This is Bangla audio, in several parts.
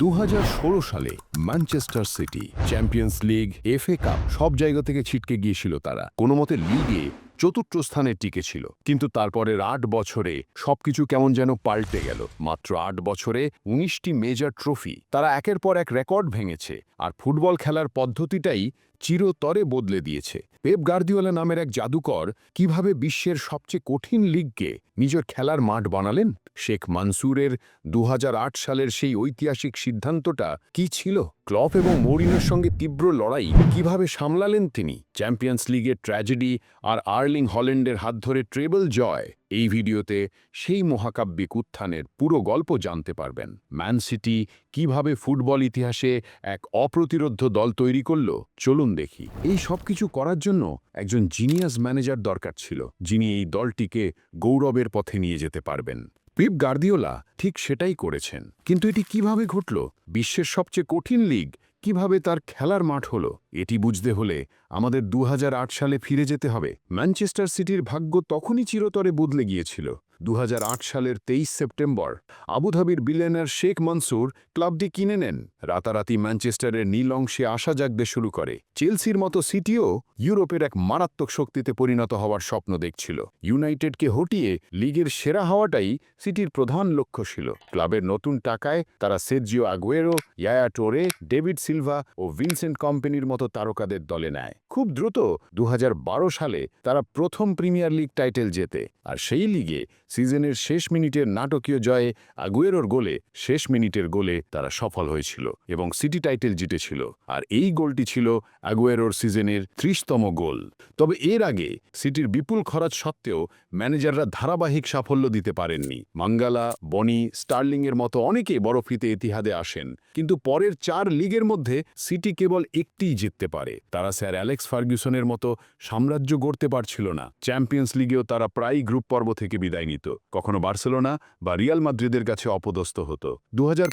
দু হাজার ষোলো সালে Manchester City, Champions League, FA Cup, সব জায়গা থেকে ছিটকে গিয়েছিল তারা। কোনো মতে লিগে চতুর্থ স্থানে টিকে ছিল। কিন্তু তারপরের আট বছরে সবকিছু কেমন যেন পাল্টে গেল। মাত্র আট বছরে উনিশটি মেজর ট্রফি। তারা একের পর এক রেকর্ড ভেঙেছে আর ফুটবল খেলার পদ্ধতিটাই চিরতরে বদলে দিয়েছে। পেপ গার্দিওলা নামের এক জাদুকর কীভাবে বিশ্বের সবচেয়ে কঠিন লিগকে নিজের খেলার মাঠ বানালেন? শেখ মানসুরের দু হাজার আট সালের সেই ঐতিহাসিক সিদ্ধান্তটা কি ছিল? ক্লপ এবং মৌরিনের সঙ্গে তীব্র লড়াই কীভাবে সামলালেন তিনি? চ্যাম্পিয়ন্স লিগের ট্র্যাজেডি আর আর্লিং হল্যান্ডের হাত ধরে ট্রেবল জয় এই ভিডিওতে সেই মহাকাব্যিক উত্থানের পুরো গল্প জানতে পারবেন। ম্যান সিটি কীভাবে ফুটবল ইতিহাসে এক অপ্রতিরোধ্য দল তৈরি করল? চলুন দেখি। এই সব কিছু করার জন্য একজন জিনিয়াস ম্যানেজার দরকার ছিল, যিনি এই দলটিকে গৌরবের পথে নিয়ে যেতে পারবেন। পিপ গার্দিওলা ঠিক সেটাই করেছেন। কিন্তু এটি কীভাবে ঘটল? বিশ্বের সবচেয়ে কঠিন লিগ কীভাবে তার খেলার মাঠ হলো? এটি বুঝতে হলে আমাদের দু হাজার আট সালে ফিরে যেতে হবে। ম্যানচেস্টার সিটির ভাগ্য তখনই চিরতরে বদলে গিয়েছিল। দু হাজার আট সালের তেইশ সেপ্টেম্বর, আবুধাবির বিলেনার শেখ মনসুর ক্লাবটি কিনে নেন। রাতারাতি ম্যানচেস্টারের নীল অংশে আশা জাগতে শুরু করে। চেলসির মতো সিটিও ইউরোপের এক মারাত্মক শক্তিতে পরিণত হওয়ার স্বপ্ন দেখছিল। ইউনাইটেডকে হটিয়ে লিগের সেরা হওয়াটাই সিটির প্রধান লক্ষ্য ছিল। ক্লাবের নতুন টাকায় তারা সেজিও Aguero, Yaya Toure, David Silva ও ভিনসেন্ট কোম্পানির মতো তারকাদের দলে নেয়। খুব দ্রুত দু হাজার বারো সালে তারা প্রথম প্রিমিয়ার লিগ টাইটেল জেতে, আর সেই লিগে সিজনের শেষ মিনিটের নাটকীয় জয়ে আগুয়েরোর গোলে শেষ মিনিটের গোলে তারা সফল হয়েছিল এবং সিটি টাইটেল জিতেছিল, আর এই গোলটি ছিল আগুয়েরোর সিজনের ত্রিশতম গোল। তবে এর আগে সিটির বিপুল খরচ সত্ত্বেও ম্যানেজাররা ধারাবাহিক সাফল্য দিতে পারেননি। মাঙ্গালা, বনি, স্টার্লিংয়ের মতো অনেকেই বরফিতে ইতিহাদে আসেন, কিন্তু পরের চার লিগের মধ্যে সিটি কেবল একটিই জিততে পারে। তারা স্যার অ্যালেক্স ফার্গুসনের মতো সাম্রাজ্য গড়তে পারছিল না। চ্যাম্পিয়ন্স লিগেও তারা প্রায়ই গ্রুপ পর্ব থেকে বিদায় নিত। কখনো বার্সেলোনা বা রিয়াল মাদ্রিদের কাছে অপদস্থ হতো। দু হাজার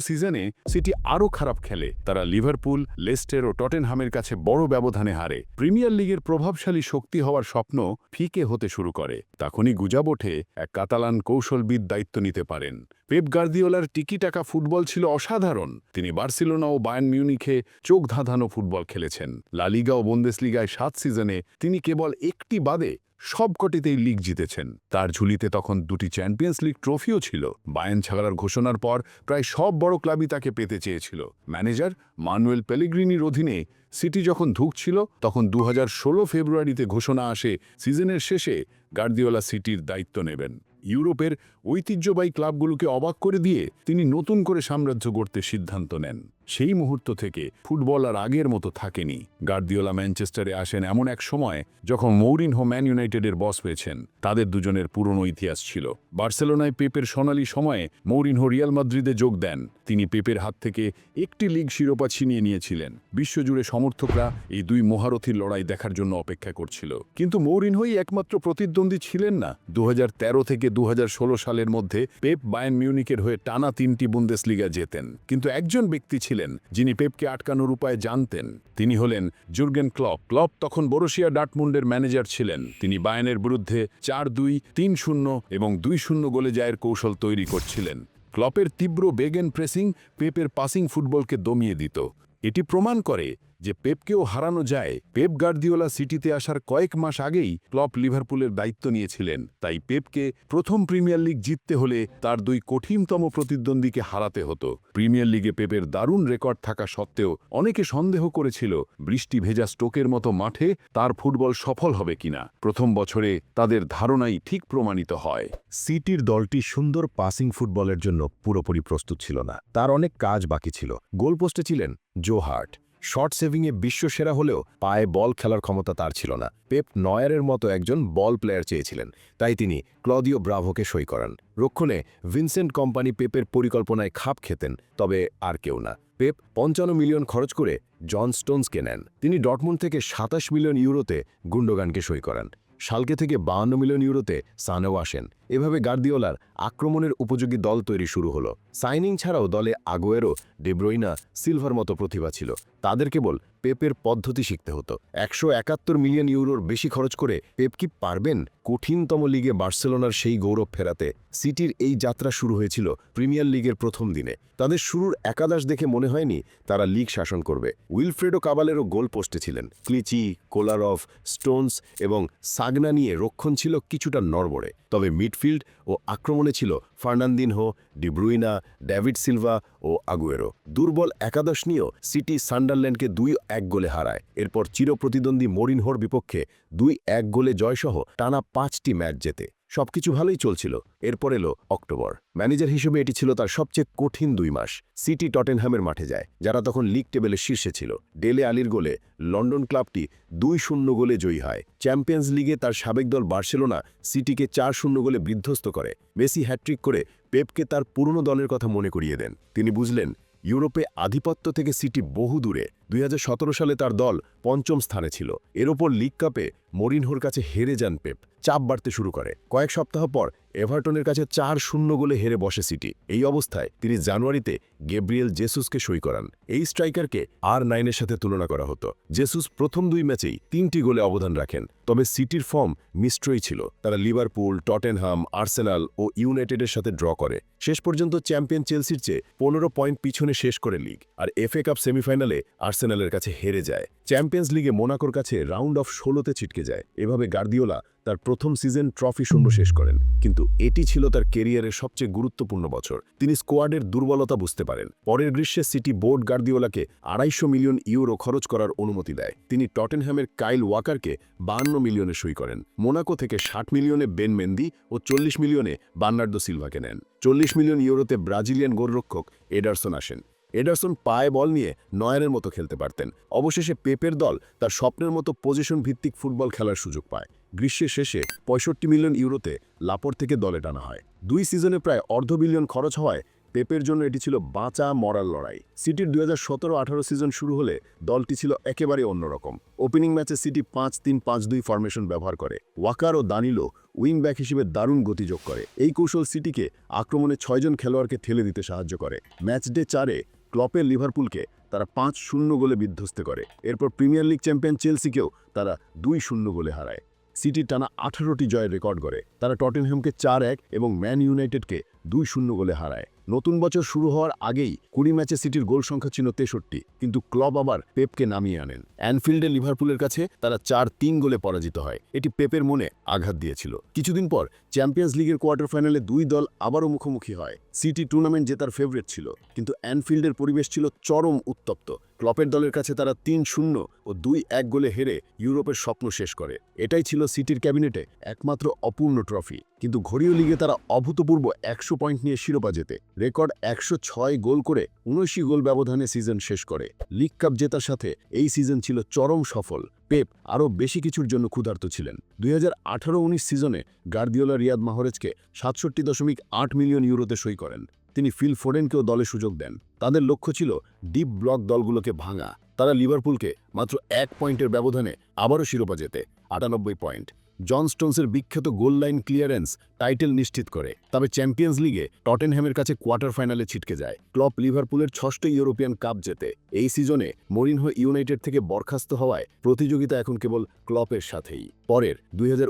সিজনে সিটি আরও খারাপ খেলে। তারা লিভারপুল, লেস্টের ও টটেনহামের কাছে বড় ব্যবধানে হারে। প্রিমিয়ার লিগের প্রভাবশালী শক্তি হওয়ার স্বপ্ন ফিকে হতে শুরু করে। তখনই গুজাব ওঠে এক কাতালান কৌশলবিদ দায়িত্ব নিতে পারেন। পেপ গার্দিওলার টিকি টাকা ফুটবল ছিল অসাধারণ। তিনি বার্সেলোনা ও বায়ান মিউনিখে চোখ ধাঁধানো ফুটবল খেলেছেন। লালিগা বন্দেসলিগায় সাত সিজনে তিনি কেবল একটি বাদে সবকটিতেই লিগ জিতেছেন। তার ঝুলিতে তখন দুটি চ্যাম্পিয়ন্স লিগ ট্রফিও ছিল। বায়ান ছাগলার ঘোষণার পর প্রায় সব বড় ক্লাবই তাকে পেতে চেয়েছিল। ম্যানেজার মানুয়েল পেলিগ্রিনির অধীনে সিটি যখন ধুকছিল, তখন দু হাজার ষোলো ফেব্রুয়ারিতে ঘোষণা আসে সিজনের শেষে গার্দিওলা সিটির দায়িত্ব নেবেন। ইউরোপের ঐতিহ্যবাহী ক্লাবগুলোকে অবাক করে দিয়ে তিনি নতুন করে সাম্রাজ্য গড়তে সিদ্ধান্ত নেন। সেই মুহূর্ত থেকে ফুটবল আর আগের মতো থাকেনি। গার্দিওলা ম্যানচেস্টারে আসেন এমন এক সময় যখন মৌরিনহো ম্যান ইউনাইটেডের বস হয়েছেন তাদের দুজনের পুরনো ইতিহাস ছিল। বার্সেলোনায় পেপের সোনালী সময়ে মৌরিনহো রিয়াল মাদ্রিদে যোগ দেন। তিনি পেপের হাত থেকে একটি লিগ শিরোপা ছিনিয়ে নিয়েছিলেন। বিশ্বজুড়ে সমর্থকরা এই দুই মহারথীর লড়াই দেখার জন্য অপেক্ষা করছিল। কিন্তু মৌরিনহোই একমাত্র প্রতিদ্বন্দ্বী ছিলেন না। দু হাজার তেরো থেকে দু হাজার ষোলো সালের মধ্যে পেপ বায়ান মিউনিকের হয়ে টানা তিনটি বুন্দেসলিগা জেতেন। কিন্তু একজন ব্যক্তি ছিলেন যিনি পেপকে আটকানোর উপায় জানতেন। তিনি হলেন জুর্গেন ক্লপ। ক্লপ তখন বরসিয়া ডাটমুন্ডের ম্যানেজার ছিলেন। তিনি বায়ানের বিরুদ্ধে চার দুই, তিন শূন্য এবং দুই শূন্য গোলে জায়ের কৌশল তৈরি করছিলেন। ক্লপের তীব্র বেগেন প্রেসিং পেপের পাসিং ফুটবলকে দমিয়ে দিত। এটি প্রমাণ করে যে পেপকেও হারানো যায়, পেপ গার্দিওলা সিটিতে আসার কয়েক মাস আগেই ক্লপ লিভারপুলের দায়িত্ব নিয়েছিলেন। তাই পেপকে প্রথম প্রিমিয়ার লিগ জিততে হলে তার দুই কঠিনতম প্রতিদ্বন্দ্বীকে হারাতে হতো। প্রিমিয়ার লিগে পেপের দারুণ রেকর্ড থাকা সত্ত্বেও অনেকে সন্দেহ করেছিল, বৃষ্টি ভেজা স্টোকের মতো মাঠে তার ফুটবল সফল হবে কিনা। প্রথম বছরে তাদের ধারণাই ঠিক প্রমাণিত হয়। সিটির দলটি সুন্দর পাসিং ফুটবলের জন্য পুরোপুরি প্রস্তুত ছিল না। তার অনেক কাজ বাকি ছিল। গোলপোস্টে ছিলেন জো হার্ট। শর্ট সেভিংয়ে বিশ্বসেরা হলেও পায়ে বল খেলার ক্ষমতা তার ছিল না। পেপ নয়ারের মতো একজন বল প্লেয়ার চেয়েছিলেন, তাই তিনি ক্লদিও ব্রাভোকে সই করান। রক্ষণে ভিনসেন্ট কোম্পানি পেপের পরিকল্পনায় খাপ খেতেন, তবে আর কেউ না। পেপ পঞ্চান্ন মিলিয়ন খরচ করে জন স্টোনসকে নেন। তিনি ডটমুন্ড থেকে সাতাশ মিলিয়ন ইউরোতে গুন্ডোগানকে সই করান। শালকে থেকে বাহান্ন মিলিয়ন ইউরোতে সানেও আসেন। এভাবে গার্দিওলার আক্রমণের উপযোগী দল তৈরি শুরু হলো। সাইনিং ছাড়াও দলে আগোয়েরো ডেব্রোইনা সিলভার মতো প্রতিভা ছিল। তাদের কেবল পেপের পদ্ধতি শিখতে হতো। একশো একাত্তর মিলিয়ন ইউরোর বেশি খরচ করে পেপ কি পারবেন? কঠিনতম লিগে বার্সেলোনার সেই গৌরব ফেরাতে সিটির এই যাত্রা শুরু হয়েছিল প্রিমিয়ার লিগের প্রথম দিনে। তাদের শুরুর একাদশ দেখে মনে হয়নি তারা লিগ শাসন করবে। উইলফ্রেডো কাবালেরও গোল পোস্টে ছিলেন। ক্লিচি কোলারফ স্টোনস এবং সাগনা নিয়ে রক্ষণ ছিল কিছুটা নড়বড়ে। তবে মিডফিল্ড ও আক্রমণে ছিল Fernandinho De Bruyne David Silva ও আগুয়েরো। দুর্বল একাদশ নিয়েও সিটি সান্ডারল্যান্ডকে দুই এক গোলে হারায়। এরপর চিরপ্রতিদ্বন্দ্বী মরিনহোর বিপক্ষে দুই এক গোলে জয়সহ টানা পাঁচটি ম্যাচ জেতে। সবকিছু ভালোই চলছিল। এরপর এলো অক্টোবর। ম্যানেজার হিসেবে এটি ছিল তার সবচেয়ে কঠিন দুই মাস। সিটি টটেনহামের মাঠে যায়, যারা তখন লিগ টেবিলের শীর্ষে ছিল। ডেলে আলির গোলে লন্ডন ক্লাবটি দুই শূন্য গোলে জয়ী হয়। চ্যাম্পিয়ন্স লিগে তার সাবেক দল বার্সেলোনা সিটিকে চার শূন্য গোলে বিধ্বস্ত করে। মেসি হ্যাট্রিক করে পেপকে তার পুরনো দলের কথা মনে করিয়ে দেন। তিনি বুঝলেন, ইউরোপে আধিপত্য থেকে সিটি বহু দূরে দুই হাজার সতেরো সালে তার দল পঞ্চম স্থানে ছিল। এর ওপর লিগ কাপে মরিনহোর কাছে হেরে যান পেপ। চাপ বাড়তে শুরু করে। কয়েক সপ্তাহ পর এভারটনের কাছে চার শূন্য গোলে হেরে বসে সিটি। এই অবস্থায় তিনি জানুয়ারিতে গেব্রিয়েল জেসুসকে সই করান। এই স্ট্রাইকারকে আর নাইনের সাথে তুলনা করা হতো। জেসুস প্রথম দুই ম্যাচেই তিনটি গোলে অবদান রাখেন। তবে সিটির ফর্ম মিশ্রই ছিল। তারা লিভারপুল, টটেনহাম, আর্সেনাল ও ইউনাইটেডের সাথে ড্র করে। শেষ পর্যন্ত চ্যাম্পিয়ন চেলসির চেয়ে পনেরো পয়েন্ট পিছনে শেষ করে লিগ। আর এফএ কাপ সেমিফাইনালে আর্সেনালের কাছে হেরে যায়। চ্যাম্পিয়ন্স লিগে মোনাকোর কাছে রাউন্ড অফ ষোলোতে ছিটকে যায় এভাবে গার্দিওলা তার প্রথম সিজন ট্রফি শূন্য শেষ করেন। কিন্তু এটি ছিল তার কেরিয়ারের সবচেয়ে গুরুত্বপূর্ণ বছর। তিনি স্কোয়াডের দুর্বলতা বুঝতে পারেন। পরের গ্রীষ্মে সিটি বোর্ড গার্দিওলাকে আড়াইশো মিলিয়ন ইউরো খরচ করার অনুমতি দেয়। তিনি টটেনহ্যামের কাইল ওয়াকারকে বান্ন মিলিয়নে সই করেন। মোনাকো থেকে ষাট মিলিয়নে বেন মেন্দি ও চল্লিশ মিলিয়নে বার্নার্দো সিলভাকে নেন। চল্লিশ মিলিয়ন ইউরোতে ব্রাজিলিয়ান গোলরক্ষক এডারসন আসেন। এডারসন পায়ে বল নিয়ে নয়ারের মতো খেলতে পারতেন। অবশেষে পেপের দল তার স্বপ্নের মতো পজিশন ভিত্তিক ফুটবল খেলার সুযোগ পায়। গ্রীষ্মের শেষে পঁয়ষট্টি মিলিয়ন ইউরোতে লাপর থেকে দলে টানা হয়। দুই সিজনে প্রায় অর্ধ বিলিয়ন খরচ হওয়ায় পেপের জন্য এটি ছিল বাঁচা মরার লড়াই। সিটির দুই হাজার সতেরো আঠারো সিজন শুরু হলে দলটি ছিল একেবারে অন্যরকম। ওপেনিং ম্যাচে সিটি পাঁচ তিন পাঁচ দুই ফরমেশন ব্যবহার করে। ওয়াকার ও দানিলো উইং ব্যাক হিসেবে দারুণ গতি যোগ করে। এই কৌশল সিটিকে আক্রমণে ছয়জন খেলোয়াড়কে ঠেলে দিতে সাহায্য করে। ম্যাচ ডে চারে ক্লপের লিভারপুলকে তারা পাঁচ শূন্য গোলে বিধ্বস্ত করে। এরপর প্রিমিয়ার লিগ চ্যাম্পিয়ন চেলসিকেও তারা দুই শূন্য গোলে হারায়। সিটি টানা আঠারোটি জয়ের রেকর্ড করে তারা টটেনহ্যামকে চার এক এবং ম্যান ইউনাইটেডকে দুই শূন্য গোলে হারায়। নতুন বছর শুরু হওয়ার আগেই কুড়ি ম্যাচে সিটির গোল সংখ্যা ছিল তেষট্টি, কিন্তু ক্লব আবার পেপকে নামিয়ে আনেন। অ্যানফিল্ডে লিভারপুলের কাছে তারা চার তিন গোলে পরাজিত হয়। এটি পেপের মনে আঘাত দিয়েছিল। কিছুদিন পর চ্যাম্পিয়ন্স লিগের কোয়ার্টার ফাইনালে দুই দল আবারও মুখোমুখি হয়। সিটি টুর্নামেন্ট জেতার ফেভারিট ছিল, কিন্তু অ্যানফিল্ডের পরিবেশ ছিল চরম উত্তপ্ত। ক্লপের দলের কাছে তারা তিন শূন্য ও দুই এক গোলে হেরে ইউরোপের স্বপ্ন শেষ করে। এটাই ছিল সিটির ক্যাবিনেটে একমাত্র অপূর্ণ ট্রফি। কিন্তু ঘড়িও লিগে তারা অভূতপূর্ব একশো পয়েন্ট নিয়ে শিরোপা জেতে। রেকর্ড একশো ছয় গোল করে উনশি গোল ব্যবধানে সিজন শেষ করে। লিগ কাপ জেতার সাথে এই সিজন ছিল চরম সফল। পেপ আরও বেশি কিছুর জন্য ক্ষুধার্ত ছিলেন। দুই হাজার আঠারো উনিশ সিজনে গার্দিওলা রিয়াদ মাহরেজকে সাতষট্টি দশমিক আট মিলিয়ন ইউরোতে সই করেন। তিনি ফিল ফোরেনকেও দলে সুযোগ দেন। তাদের লক্ষ্য ছিল ডিপ ব্লক দলগুলোকে ভাঙা। তারা লিভারপুলকে মাত্র এক পয়েন্টের ব্যবধানে আবারও শিরোপা জেতে আটানব্বই পয়েন্ট। জন স্টোনসের বিখ্যাত গোল লাইন ক্লিয়ারেন্স টাইটেল নিশ্চিত করে। তবে চ্যাম্পিয়ন্স লিগে টটেনহ্যামের কাছে কোয়ার্টার ফাইনালে ছিটকে যায়। ক্লপ লিভারপুলের ষষ্ঠ ইউরোপিয়ান কাপ জেতে এই সিজনে মরিনহো ইউনাইটেড থেকে বরখাস্ত হওয়ায় প্রতিযোগিতা এখন কেবল ক্লপের সাথেই। পরের দুই হাজার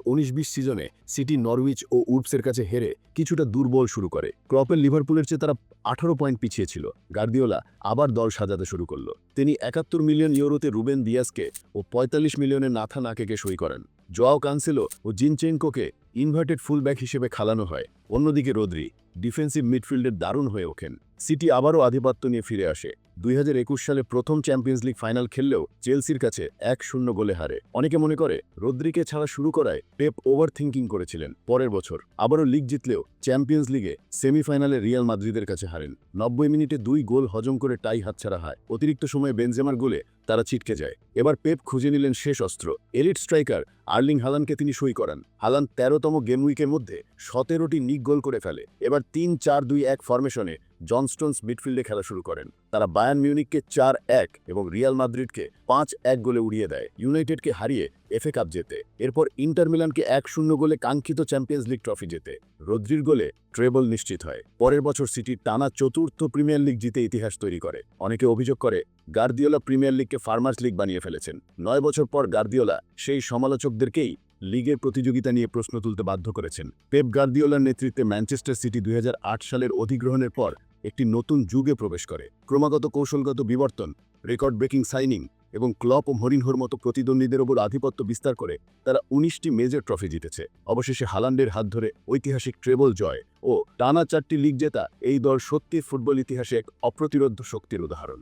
সিজনে সিটি নরউইচ ও উডসের কাছে হেরে কিছুটা দুর্বল শুরু করে। ক্লপের লিভারপুলের চেয়ে তারা আঠারো পয়েন্ট পিছিয়ে ছিল। গার্দিওলা আবার দল সাজাতে শুরু করল। তিনি একাত্তর মিলিয়ন ইউরোতে রুবেন দিয়াসকে ও পঁয়তাল্লিশ মিলিয়নে নাথা নাকেকে সই করেন। জোয়াও কানসেলো ও জিনচেঙ্কোকে ইনভার্টেড ফুলব্যাক হিসেবে খালানো হয়। অন্যদিকে রোদ্রি, ডিফেন্সিভ মিডফিল্ডের দারুণ হয়ে ওঠেন। সিটি আবারও আধিপত্য নিয়ে ফিরে আসে। দুই হাজার একুশ সালে প্রথম চ্যাম্পিয়ন্স লিগ ফাইনাল খেললেও চেলসির কাছে এক শূন্য গোলে হারে। অনেকে মনে করে রদ্রিকে ছাড়া শুরু করায় পেপ ওভার থিঙ্কিং করেছিলেন পরের বছর। আবারও লিগ জিতলেও চ্যাম্পিয়ন্স লিগে সেমিফাইনালে রিয়াল মাদ্রিদের কাছে হারেন। নব্বই মিনিটে দুই গোল হজম করে টাই হাতছাড়া হয়। অতিরিক্ত সময়ে বেনজেমার গোলে তারা ছিটকে যায়। এবার পেপ খুঁজে নিলেন শেষ অস্ত্র। এলিট স্ট্রাইকার আর্লিং হালানকে তিনি সই করান। হালান তেরোতম গেম উইকের মধ্যে সতেরোটি নিক গোল করে ফেলে। এবার তিন চার দুই এক ফরমেশনে জন স্টোনস মিডফিল্ডে খেলা শুরু করেন। তারা বায়ান মিউনিককে চার এক এবং রিয়াল মাদ্রিদকে পাঁচ এক গোলে উড়িয়ে দেয়। ইউনাইটেডকে হারিয়ে এফএ কাপ জেতে। এরপর ইন্টার মিলানকে এক শূন্য গোলে কাঙ্ক্ষিত চ্যাম্পিয়ন্স লিগ ট্রফি জেতে। রদ্রির গোলে ট্রেবল নিশ্চিত হয়। পরের বছর সিটি টানা চতুর্থ প্রিমিয়ার লিগ জিতে ইতিহাস তৈরি করে। অনেকে অভিযোগ করে, গার্দিওলা প্রিমিয়ার লিগকে ফার্মার্স লিগ বানিয়ে ফেলেছেন। নয় বছর পর গার্দিওলা সেই সমালোচকদেরকেই লিগের প্রতিযোগিতা নিয়ে প্রশ্ন তুলতে বাধ্য করেছেন। পেপ গার্দিওলার নেতৃত্বে ম্যানচেস্টার সিটি দুই হাজার আট সালের অধিগ্রহণের পর একটি নতুন যুগে প্রবেশ করে। ক্রমাগত কৌশলগত বিবর্তন, রেকর্ড ব্রেকিং সাইনিং এবং ক্লপ ও মরিনহোর মতো প্রতিদ্বন্দ্বীদের ওপর আধিপত্য বিস্তার করে তারা উনিশটি মেজর ট্রফি জিতেছে। অবশেষে হালান্ডের হাত ধরে ঐতিহাসিক ট্রেবল জয় ও টানা চারটি লিগ জেতা এই দল সত্যি ফুটবল ইতিহাসে এক অপ্রতিরোধ শক্তির উদাহরণ।